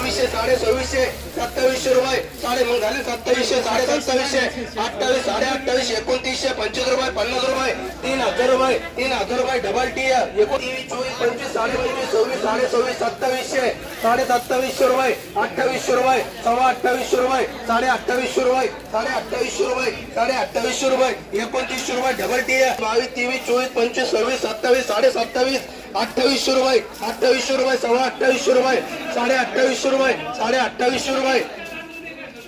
सव्वीसशे साडे सव्वीसशे सत्तावीसशे रुपये. साडे मग झाले सत्तावीसशे साडे सत्तावीसशे अठ्ठावीस साडे अठ्ठावीस एकोणतीसशे पंचवीस रुपये पन्नास रुपये तीन हजार रुपये तीन हजार रुपये डबल टी एकोणतीस चोवीस पंचवीस साडे पंचवीस सव्वीस साडे सव्वीस सत्तावीसशे. साडे सत्तावीसशे रुपये अठ्ठावीसशे रुपये सव्वा अठ्ठावीसशे रुपये साडे अठ्ठावीसशे रुपये साडे अठ्ठावीसशे रुपये साडे अठ्ठावीसशे रुपये एकोणतीसशे रुपये डबल टी बावीस तेवीस चोवीस पंचवीस सव्वीस सत्तावीस साडे सत्तावीस अठ्ठावीसशे रुपये अठ्ठावीसशे रुपये सव्वा अठ्ठावीसशे रुपये साडे अठ्ठावीसशे रुपये साडे अठ्ठावीसशे रुपये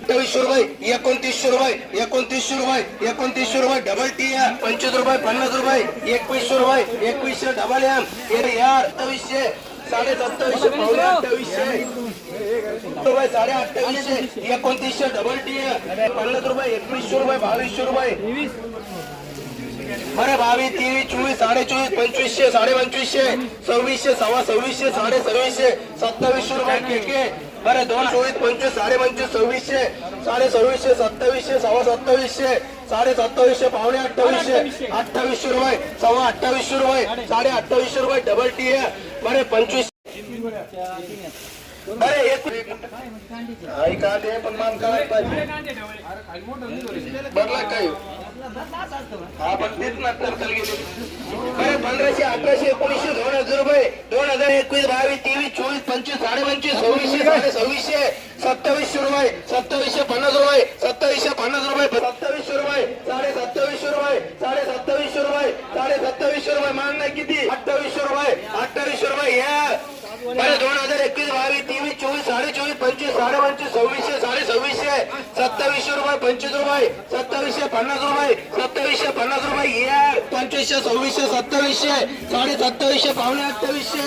अठ्ठावीसशे रुपये एकोणतीसशे रुपये एकोणतीसशे रुपये एकोणतीसशे रुपये डबल टी पंचवीस रुपये पन्नास रुपये एकवीसशे रुपये एकवीसशे डबल एम अरे अठ्ठावीसशे साडे सत्तावीसशे पावणे अठ्ठावीसशे. रुपये साडे अठ्ठावीसशे एकोणतीसशे डबल टी पन्नास रुपये एकवीसशे रुपये बावीसशे रुपये. बरं बावीस तेवीस चोवीस साडे चोवीस पंचवीसशे साडे पंचवीसशे सव्वीसशे सव्वा सव्वीसशे साडे सव्वीसशे सत्तावीसशे रुपये के के बरं दोन चोवीस पंचवीस साडे पंचवीस सव्वीसशे साडे सव्वीसशे सत्तावीसशे सव्वा सत्तावीसशे साडे सत्तावीसशे पावणे अठ्ठावीसशे अठ्ठावीसशे रुपये सव्वा अठ्ठावीसशे रुपये साडे अठ्ठावीसशे रुपये डबल टी आहे बरे पंचवीस. अरे एक ऐका ते पण मान काय बदला काय हा पण तेच ना तर पंधराशे अठराशे एकोणीसशे दोन हजार रुपये दोन हजार एकवीस बावीस तेवीस चोवीस पंचवीस साडे पंचवीस सव्वीसशे साडे सव्वीसशे सत्तावीसशे रुपये सत्तावीसशे पन्नास रुपये सत्तावीसशे पन्नास रुपये सत्तावीसशे रुपये साडे सत्तावीसशे रुपये साडे सत्तावीसशे रुपये साडे सत्तावीसशे रुपये मान नाही किती? अठ्ठावीसशे रुपये अठ्ठावीसशे रुपये या. अरे दोन हजार एकवीस बावीस तेवीस चोवीस साडे चोवीस पंचवीस साडे पंचवीस सव्वीसशे साडे सव्वीसशे सत्तावीसशे रुपये पंचवीस रुपये पन्नास रुपये सत्तावीसशे पन्नास रुपये या पंचवीसशे सव्वीसशे सत्तावीसशे साडे सत्तावीसशे पावणे अठ्ठावीसशे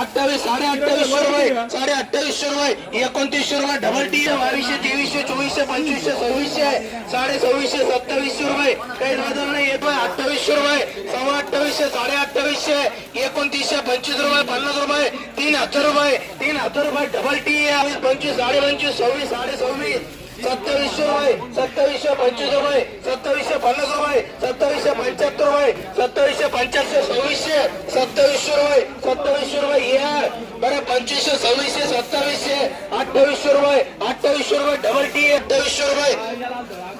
अठ्ठावीस साडे अठ्ठावीसशे रुपये साडे अठ्ठावीसशे रुपये एकोणतीसशे रुपये डबल टी बावीसशे तेवीसशे चोवीसशे पंचवीसशे सव्वीसशे साडे सव्वीसशे सत्तावीसशे रुपये काही बदल नाही येतोय अठ्ठावीसशे रुपये सव्वा अठ्ठावीसशे साडे अठ्ठावीसशे एकोणतीसशे पंचवीस रुपये पन्नास रुपये तीन हजार रुपये तीन हजार रुपये डबल टी पंचवीस साडे पंचवीस सव्वीस साडे सव्वीस. सत्तावीसशे रुपये सत्तावीसशे पंचवीस रुपये सत्तावीसशे पन्नास रुपये सत्तावीसशे पंच्याहत्तर रुपये सत्तावीसशे पंच्याहत्तर सव्वीसशे सत्तावीसशे रुपये सत्तावीसशे रुपये या बरं पंचवीसशे सव्वीसशे सत्तावीसशे अठ्ठावीसशे रुपये अठ्ठावीसशे रुपये डबल टी अठ्ठावीसशे रुपये.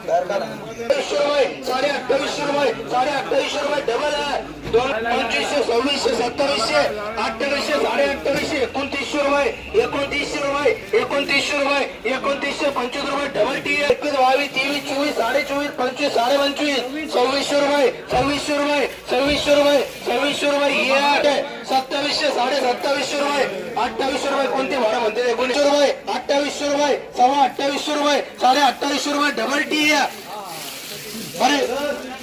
अठ्ठावीसशे रुपये साडे अठ्ठावीसशे रुपये साडे अठ्ठावीसशे रुपये डबल दोन पंचवीसशे सव्वीसशे सत्तावीसशे अठ्ठावीसशे साडे अठ्ठावीसशे एकोणतीसशे रुपये एकोणतीसशे रुपये एकोणतीसशे रुपये एकोणतीसशे पंचवीस रुपये डबल टी एकवीस बावीस तेवीस चोवीस साडे चोवीस पंचवीस साडे पंचवीस सव्वीसशे रुपये सव्वीसशे रुपये सव्वीसशे रुपये सव्वीसशे रुपये हे आहे. सत्तावीसशे साडे सत्तावीसशे रुपये अठ्ठावीसशे रुपये कोणते भाडं म्हणते एकोणीसशे रुपये अठ्ठावीसशे रुपये सव्वा अठ्ठावीसशे रुपये साडे अठ्ठावीसशे रुपये डबल टी अरे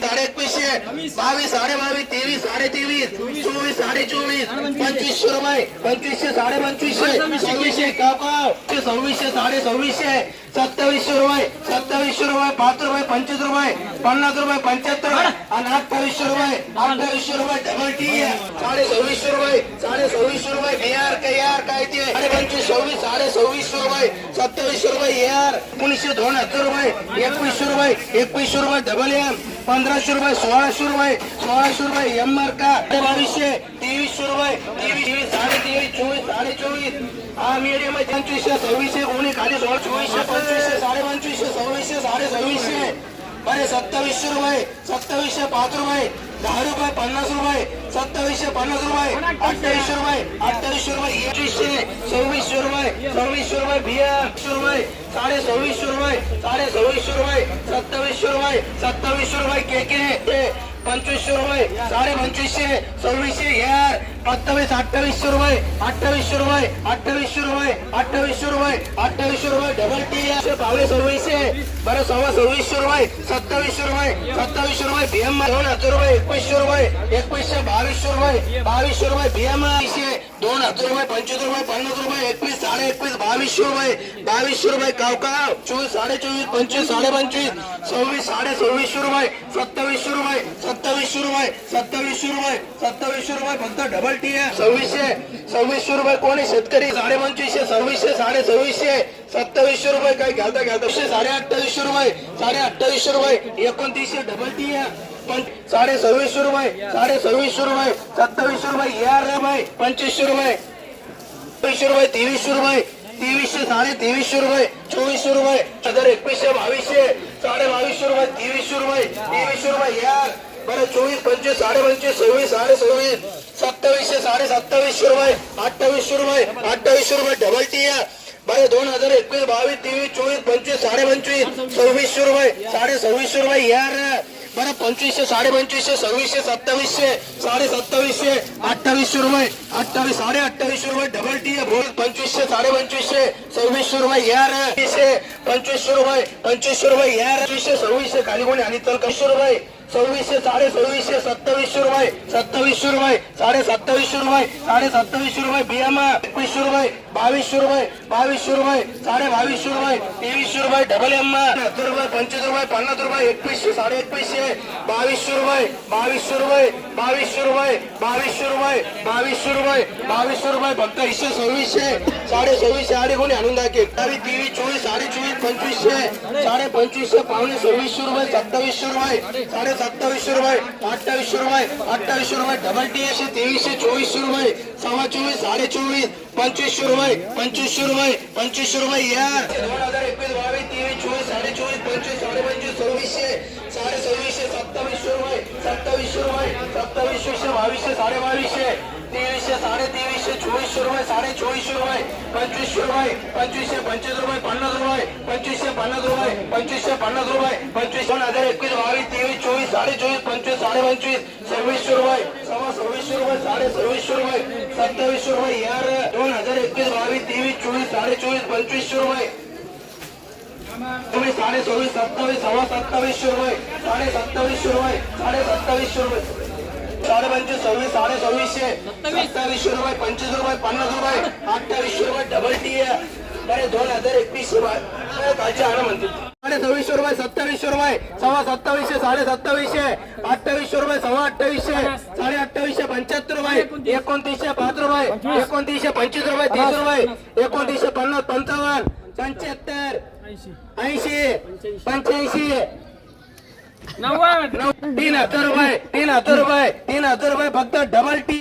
साडे एकवीसशे बावीस साडे बावीस तेवीस साडे तेवीस चोवीस साडे चोवीस पंचवीसशे रुपये पंचवीसशे साडे पंचवीसशे सव्वीसशे कापाव सव्वीसशे साडे सव्वीसशे सत्तावीसशे रुपये सत्तावीसशे रुपये पाच रुपये पंचवीस रुपये पन्नास रुपये पंच्याहत्तर आणि अठ्ठावीसशे रुपये अठ्ठावीसशे रुपये डबल टी साडे सव्वीसशे रुपये साडे सव्वीसशे रुपये बे आर के आर काय ते? साडे पंचवीस सव्वीस साडे सव्वीसशे रुपये सत्तावीसशे रुपये ए आर एकोणीसशे दोन हजार रुपये एकवीसशे रुपये एकवीसशे रुपये डबल एम पंधरा रुपये सोळाशे रुपये सोळाशे रुपये एम मार का बावीसशे तेवीसशे रुपये तेवीस तेवीस साडे तेवीस चोवीस साडे चोवीस हा मीडियम आहे पंचवीसशे सव्वीसशे कोणी खाली सोळा चोवीसशे पंचवीसशे साडे पंचवीसशे सव्वीसशे साडे सत्तावीसशे रुपये सत्तावीसशे पाच रुपये दहा रुपये पन्नास रुपये सत्तावीसशे पन्नास रुपये अठ्ठावीसशे रुपये अठ्ठावीसशे रुपये एकवीसशे सव्वीसशे रुपये सव्वीसशे रुपये बियाशे रुपये साडे सव्वीसशे रुपये साडे सव्वीसशे रुपये सत्तावीसशे रुपये सत्तावीसशे रुपये के के पंचवीसशे रुपये साडे पंचवीसशे सव्वीसशे हेअर सत्तावीस अठ्ठावीसशे रुपये अठ्ठावीसशे रुपये अठ्ठावीसशे रुपये अठ्ठावीसशे रुपये अठ्ठावीसशे रुपये डबल टी बावीस सव्वीसशे. बरं सव्वा सव्वीसशे रुपये सत्तावीसशे रुपये सत्तावीसशे रुपये भीएम दोन हजार रुपये एकवीसशे रुपये एकवीसशे बावीसशे रुपये बावीसशे रुपये भीएम दोन हजार रुपये पंचवीस रुपये पन्नास रुपये एकवीस साडे एकवीस बावीसशे रुपये बावीसशे रुपये कावकाव चोवीस साडे चोवीस पंचवीस साडे पंचवीस सव्वीस साडे सव्वीसशे रुपये सत्तावीसशे रुपये सत्तावीसशे रुपये सत्तावीसशे रुपये सत्तावीसशे रुपये फक्त डबल सव्वीसशे सव्वीसशे रुपये कोणी शेतकरी? साडे पंचवीसशे सव्वीसशे साडे सव्वीसशे. सत्तावीसशे रुपये काय घालता घालता साडे अठ्ठावीसशे रुपये साडे अठ्ठावीसशे रुपये. एकोणतीसशे डबल टी आहे. पण साडे सव्वीसशे रुपये साडे सव्वीसशे रुपये सत्तावीसशे रुपये. यार रुपये पंचवीसशे रुपये. सत्तावीसशे रुपये तेवीसशे रुपये. तेवीसशे साडे तेवीसशे रुपये. चोवीसशे रुपये. हजार एकवीसशे बावीसशे. साडे बावीसशे रुपये तेवीसशे रुपये. तेवीसशे रुपये. यार बरं चोवीस पंचवीस साडे पंचवीस सव्वीस साडे सव्वीस सत्तावीसशे साडे सत्तावीसशे रुपये अठ्ठावीसशे रुपये अठ्ठावीसशे रुपये डबल टी या बरं दोन हजार एकवीस बावीस तेवीस चोवीस पंचवीस साडे पंचवीस सव्वीसशे रुपये साडे सव्वीसशे रुपये यार बरं पंचवीसशे साडे पंचवीसशे सव्वीसशे सत्तावीसशे साडे सत्तावीसशे अठ्ठावीसशे रुपये अठ्ठावीस साडे अठ्ठावीसशे रुपये डबल टी बोल पंचवीसशे साडे पंचवीसशे सव्वीसशे रुपये यार तीसशे पंचवीसशे रुपये पंचवीसशे रुपये यार सव्वीसशे खाली कोणी आणि तर कशे रुपये सव्वीसशे साडे सव्वीसशे सत्तावीसशे रुपये सत्तावीसशे रुपये साडे सत्तावीसशे रुपये साडे सत्तावीसशे रुपये बीएमआय एकवीसशे रुपये बावीसशे रुपये बावीसशे रुपये साडे बावीसशे रुपये तेवीसशे रुपये डबल एम सत्तर रुपये पंचवीस रुपये पन्नास रुपये एकवीसशे साडे एकवीसशे बावीसशे रुपये बावीसशे रुपये बावीसशे रुपये बावीसशे रुपये बावीसशे रुपये बावीसशे रुपये फक्त एकशे सव्वीसशे साडे सव्वीसशे आडे कोणी आणून दाखवेल. तेवीस चोवीस साडे चोवीस पंचवीसशे साडे पंचवीसशे पावणे सव्वीसशे रुपये सत्तावीसशे रुपये साडे सत्तावीसशे रुपये अठ्ठावीसशे रुपये अठ्ठावीसशे रुपये डबल टी एकशे तेवीसशे चोवीसशे रुपये सव्वा चोवीस साडे चोवीस पंचवीसशे रुपये पंचवीसशे रुपये पंचवीसशे रुपये या. दोन हजार एकवीस बावीस तेवीस चोवीस साडे चोवीस पंचवीस साडे पंचवीस सव्वीसशे साडे सव्वीसशे सत्तावीसशे रुपये सत्तावीसशे रुपये सत्तावीसशे बावीसशे साडे बावीसशे. तेवीसशे साडे तेवीसशे चोवीसशे रुपये साडे चोवीसशे रुपये पंचवीसशे रुपये पंचवीसशे पंचवीस रुपये पन्नास रुपये पंचवीसशे पन्नास रुपये पंचवीसशे पन्नास रुपये पंचवीस दोन हजार एकवीस बावीस तेवीस चोवीस साडे चोवीस पंचवीस साडे पंचवीस सव्वीसशे रुपये सव्वा सव्वीसशे रुपये साडे सव्वीसशे रुपये सत्तावीसशे रुपये यार दोन हजार एकवीस बावीस तेवीस चोवीस साडे चोवीस पंचवीसशे रुपये. तुम्ही साडे सव्वीस सत्तावीस सव्वा सत्तावीसशे रुपये साडे सत्तावीसशे रुपये साडे सत्तावीसशे रुपये. साडे पंचवीस सव्वीस साडे सव्वीसशे सत्तावीसशे रुपये पंचवीस रुपये पन्नास रुपये अठ्ठावीसशे रुपये डबल टी आहे दोन हजार एकवीसशे रुपये. कालचे आणा म्हणते. साडे सव्वीसशे रुपये सत्तावीसशे रुपये सव्वा सत्तावीसशे साडे सत्तावीसशे अठ्ठावीसशे रुपये सव्वा अठ्ठावीसशे साडे अठ्ठावीसशे पंच्याहत्तर रुपये एकोणतीसशे पाच रुपये एकोणतीसशे पंचवीस रुपये तीस रुपये एकोणतीसशे पन्नास पंचावन्न पंच्याहत्तर ऐंशी पंच्याऐंशी नव्वद. तीन हजार रुपये तीन हजार रुपये तीन हजार रुपये फक्त डबल टी